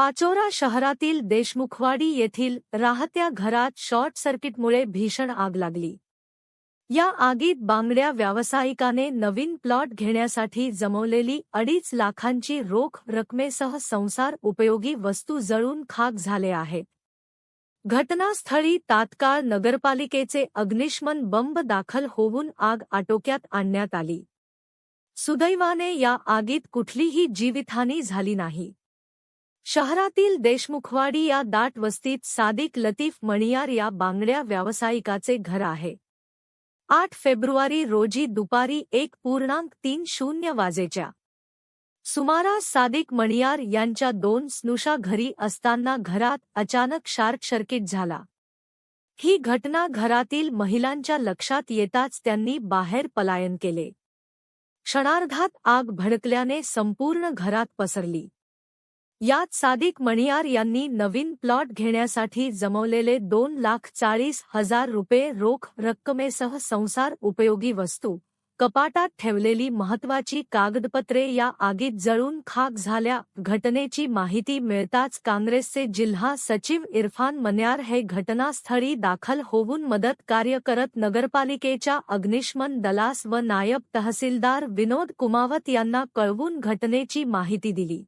पाचोरा शहरातील देशमुखवाडी येथील राहत्या घरात शॉर्ट सर्किटमुळे भीषण आग लागली. या आगीत बांगड्या व्यावसायिकाने नवीन प्लॉट घेण्यासाठी जमवलेली अडीच लाखांची रोख रकमेसह संसार उपयोगी वस्तू जळून खाक झाले आहेत घटनास्थळी तात्काळ नगरपालिकेचे अग्निशमन बंब दाखल होऊन आग आटोक्यात आणण्यात आली. सुदैवाने या आगीत कुठलीही जीवितहानी झाली नाही. शहरातील देशमुखवाडी या दाट वस्तीत सादिक लतीफ मणियार या बांगड्या व्यावसायिकाचे घर आहे. आठ फेब्रुवारी रोजी दुपारी एक पूर्णांक तीन शून्य वाजेच्या सुमारास सादिक मणियार यांच्या दोन स्नुषा घरी असताना घरात अचानक शार्क सर्किट झाला. ही घटना घरातील महिलांच्या लक्षात येताच त्यांनी बाहेर पलायन केले. क्षणार्धात आग भडकल्याने संपूर्ण घरात पसरली. यात सादिक मणियार यांनी नवीन प्लॉट घेण्यासाठी जमवलेले दोन लाख चाळीस हजार रुपये रोख रक्कमेसह संसार उपयोगी वस्तू. कपाटात ठेवलेली महत्वाची कागदपत्रे या आगीत जळून खाक झाल्या. घटनेची माहिती मिळताच काँग्रेसचे जिल्हा सचिव इरफान मन्यार हे घटनास्थळी दाखल होऊन मदत कार्य करत नगरपालिकेच्या अग्निशमन दलास व नायब तहसीलदार विनोद कुमावत यांना कळवून घटनेची माहिती दिली.